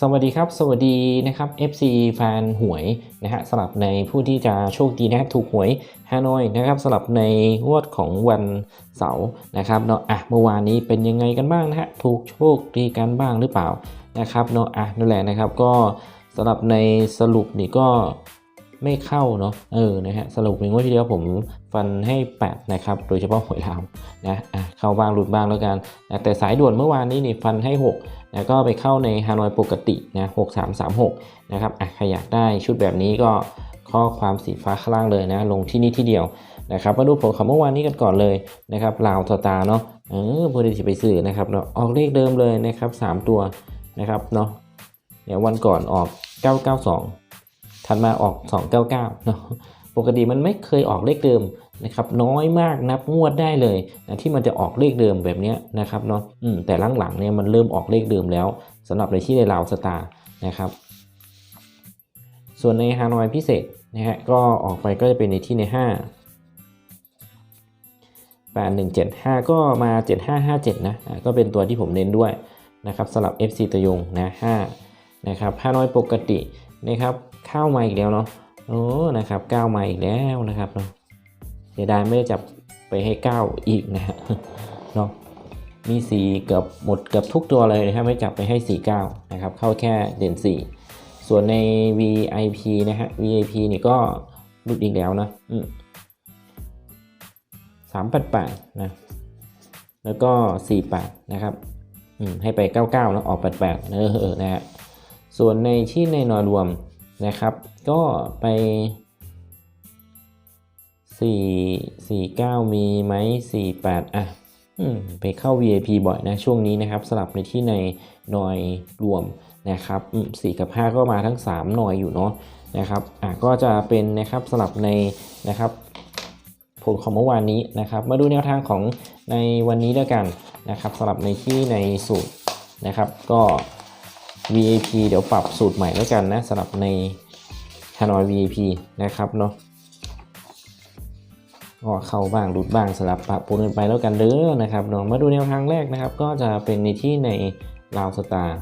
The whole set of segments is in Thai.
สวัสดีครับ สวัสดีนะครับ FC แฟนหวยนะฮะสำหรับในผู้ที่จะโชคดีนะถูกหวยฮานอยนะครับสำหรับในงวดของวันเสาร์นะครับเนาะอะเมื่อวานนี้เป็นยังไงกันบ้างนะฮะถูกโชคดีกันบ้างหรือเปล่านะครับเนาะอะนั่นแหละนะครับก็สำหรับในสรุปนี่ก็ ไม่เข้าเนาะเออนะฮะสรุปในงวดที่แล้วผมฟันให้8นะครับโดยเฉพาะหวยลาวนะอะเข้าบ้างหลุดบ้างแล้วกันนะแต่สายด่วนเมื่อวานนี้นี่ฟันให้6แล้วก็ไปเข้าในฮานอยปกตินะ6336นะครับอะใครอยากได้ชุดแบบนี้ก็ข้อความสีฟ้าข้างล่างเลยนะลงที่นี่ที่เดียวนะครับมาดูผลของเมื่อวานนี้กันก่อนเลยนะครับลาวสตาร์เนาะเออพอดีไปซื้อนะครับเนาะออกเลขเดิมเลยนะครับ 3 ตัวนะครับเนาะเดี๋ยววันก่อนออก 992 ถัดมาออก 299เนาะปกติมันไม่เคยออกเลขเดิมนะครับน้อยมากนับงวดได้เลยนะที่มันจะออกเลขเดิมแบบนี้นะครับเนาะอืมแต่หลังๆเนี่ยมันเริ่มออกเลขเดิมแล้วสำหรับในที่ในลาวสตาร์นะครับ ส่วนในฮานอยพิเศษนะฮะก็ออกไปก็จะเป็นในที่ใน 5 8175 ก็มา 7557 นะอะก็เป็นตัวที่ผมเน้นด้วยนะครับสำหรับ FC ตะยงนะ5นะครับฮานอยปกตินะครับ ข้ามาอีกแล้วเนาะโอ้นะครับก้าวมาอีกแล้วนะครับเนาะเสียดายไม่ได้จับไปให้ก้าวอีกนะฮะเนาะมีสีเกือบหมดเกือบทุกตัวเลยนะครับไม่จับไปให้4 9นะครับเข้าแค่เด่น 4 ส่วนใน VIP นะฮะ VIP นี่ก็หลุดอีกแล้วนะอืมสามแปดแปดนะ แล้วก็สี่แปดนะครับอืมให้ไปเก้าเก้าแล้วออกแปดแปดเออนะฮะส่วนในที่ในนอรวม นะครับ ก็ไปสี่สี่เก้ามีไหมสี่แปดอะไปเข้า VIP บ่อยนะ ช่วงนี้นะครับ สลับในที่ในหน่อยรวมนะครับ4กับ 5 ก็มาทั้ง 3 หน่อยอยู่เนาะนะครับอะก็จะเป็นนะครับสลับในนะครับผลของเมื่อวานนี้นะครับ มาดูแนวทางของในวันนี้ด้วยกันนะครับสลับในที่ในสูตรนะครับ ก็ VIP เดี๋ยวปรับสูตรใหม่แล้วกันนะสลับใน Hanoi VIP นะครับเนาะก็เข้าบ้างหลุดบ้างสลับปะปนกันไปแล้วกันเด้อนะครับเนาะมาดูแนวทางแรกนะครับ ก็จะเป็นในที่ในลาวสตาร์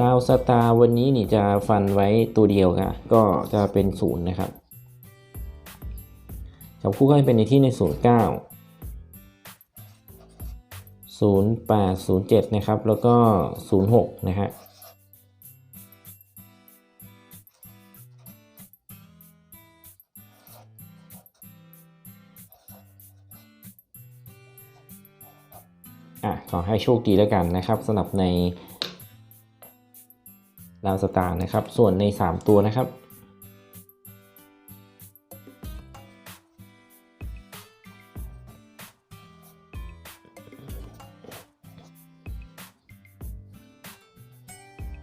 ลาวสตาร์วันนี้นี่จะฟันไว้ตัวเดียวค่ะก็จะเป็นศูนย์นะครับ จับคู่ก็จะเป็นในที่ในศูนย์เก้า0807 นะครับ แล้วก็ 06 นะฮะอะขอให้โชคดีแล้วกันนะครับสำหรับในลาวสตาร์นะครับ ส่วนใน 3 ตัวนะครับ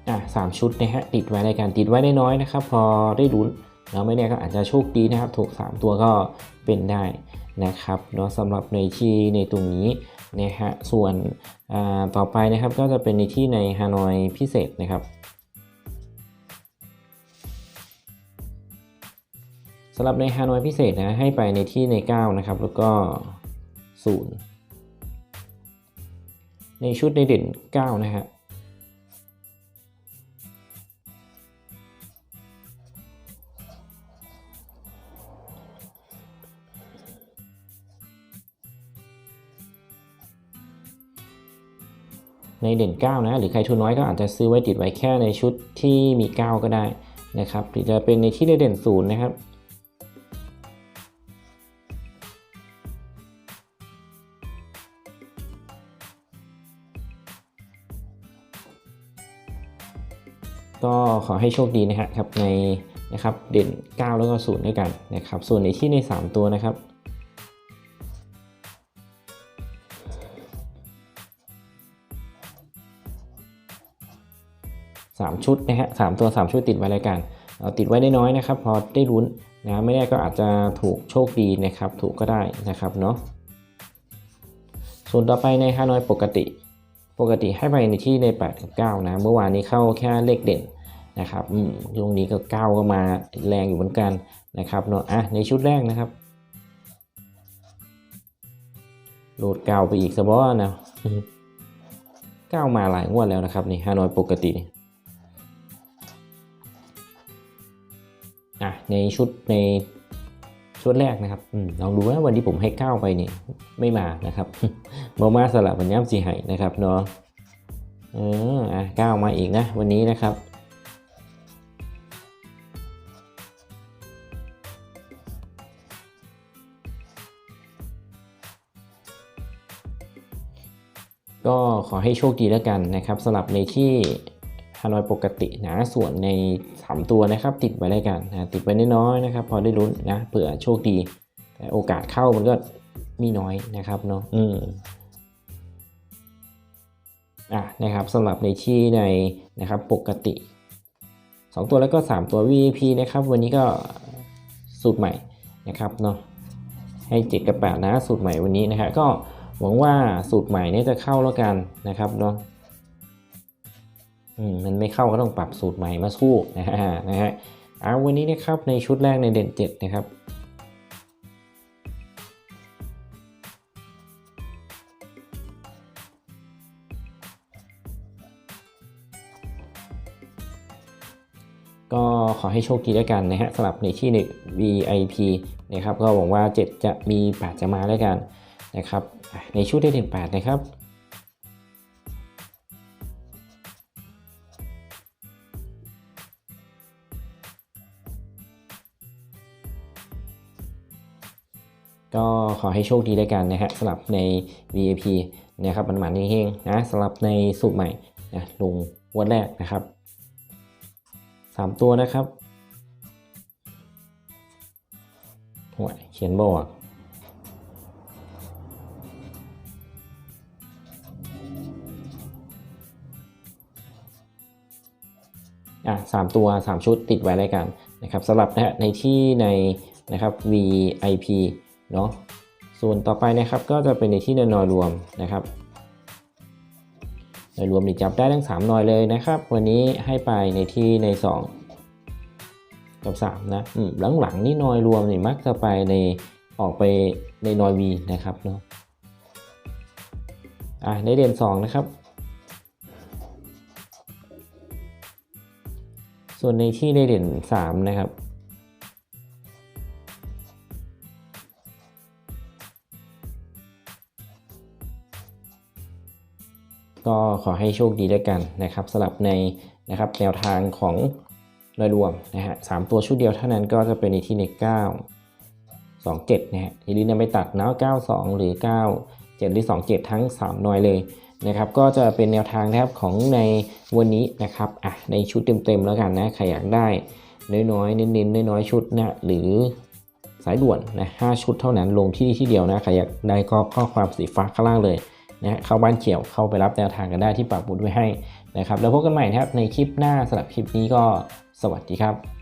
อะสามชุดนะฮะติดไว้ในการติดไว้น้อยนะครับ พอได้ลุ้นแล้วไม่แน่ก็อาจจะโชคดีนะครับ ถูก 3 ตัวก็เป็นได้นะครับเนาะสำหรับในที่ในตรงนี้นะฮะส่วนอ่าต่อไปนะครับก็จะเป็นในที่ในฮานอยพิเศษนะครับสำหรับในฮานอยพิเศษนะให้ไปในที่ใน 9 นะครับ แล้วก็ 0 ในชุดในเด่น 9 นะฮะ ในเด่น 9 นะ หรือใครทุนน้อยก็อาจจะซื้อไว้ติดไว้แค่ในชุดที่มี 9 ก็ได้นะครับหรือจะเป็นในที่ในเด่น 0 นะครับก็ขอให้โชคดีนะฮะครับในนะครับเด่น 9 แล้วก็0ด้วยกันนะครับ ส่วนในที่ใน 3 ตัวนะครับ 3 ชุดนะฮะสามตัว 3 ชุดติดไว้รายการเอาติดไว้ได้น้อยนะครับ พอได้ลุ้นนะไม่ได้ก็อาจจะถูกโชคดีนะครับ ถูกก็ได้นะครับเนาะส่วนต่อไปในฮานอยปกติ ปกติให้ไปในที่ใน8กับ9นะเมื่อวานนี้เข้าแค่เลขเด่นนะครับอืมช่วงนี้ก็9ก็มาแรงอยู่เหมือนกันนะครับเนาะอะในชุดแรกนะครับโหลดเก่าไปอีกสบอนะเก้ามาหลายงวดแล้วนะครับนี่ฮานอยปกตินี่ อะในชุดในชุดแรกนะครับอลองดูว่าวันที่ผมให้ก้าวไปเนี่ยไม่มานะครับมามาสลับมันย่ำสีไห้นะครับเนาะเอออะก้าวมาอีกนะวันนี้นะครับก็ขอให้โชคดีแล้วกันนะครับสำหรับในที่ ฮานอยปกตินะส่วนใน 3 ตัวนะครับ ติดไว้แล้วกันนะติดไว้น้อยๆนะครับ พอได้ลุ้นนะเผื่อโชคดี แต่โอกาสเข้ามันก็มีน้อยนะครับเนาะอืมอะนะครับสำหรับในที่ในนะครับปกติ 2 ตัวแล้วก็ 3 ตัว VIP นะครับ วันนี้ก็สูตรใหม่นะครับเนาะให้ 7 กับ 8 นะ สูตรใหม่วันนี้นะครับก็หวังว่าสูตรใหม่นี้จะเข้าแล้วกันนะครับเนาะ มันไม่เข้าก็ต้องปรับสูตรใหม่มาสู้นะฮะนะฮะเอาวันนี้นะครับในชุดแรกในเด่น7นะครับก็ขอให้โชคดีแล้วยกันนะฮะสำหรับในที่หนึ่ง VIP นะครับก็หวังว่า 7 จะมี 8 จะมาแล้วยกันนะครับในชุดได้เด่น8นะครับ ก็ขอให้โชคดีแล้วกันนะฮะสำหรับใน VIP นะครับมันหมันเฮงๆนะสำหรับในสูตรใหม่นะลงวันแรกนะครับ 3 ตัวนะครับหวยเขียนบอกอะสามตัว 3 ชุดติดไว้แล้กันนะครับสำหรับนะฮะในที่ในนะครับ VIP เนาะส่วนต่อไปนะครับก็จะเป็นในที่นอยรวมนะครับนอยรวมนี่จับได้ทั้ง3นอยเลยนะครับ วันนี้ให้ไปในที่ใน 2 กับ 3 นะอืมหลังๆนี่นอยรวมนี่มักจะไปในออกไปในนอยวีนะครับเนาะอะในเด่น2 นะครับ ส่วนในที่ในเด่น 3 นะครับ ขอให้โชคดีด้วยกันนะครับสำหรับในนะครับแนวทางของโดยรวมนะฮะสามตัวชุดเดียวเท่านั้นก็จะเป็นในที่ใน9 2 7นะฮะอย่าลืมนำไปตัดนะ92 หรือ 9 7 หรือ 27 ทั้ง 3 หน่วยเลยนะครับก็จะเป็นแนวทางนะครับของในวันนี้นะครับอะในชุดเต็มๆแล้วกันนะใครอยากได้น้อยๆเน้นๆน้อยๆชุดนะหรือสายด่วนนะ5ชุดเท่านั้นลงที่ที่เดียวนะใครอยากได้ก็ข้อความสีฟ้าข้างล่างเลย นะเข้าบ้านเขียวเข้าไปรับแนวทางกันได้ที่ปักบุดไว้ให้นะครับแล้วพบกันใหม่นะครับในคลิปหน้าสำหรับคลิปนี้ก็สวัสดีครับ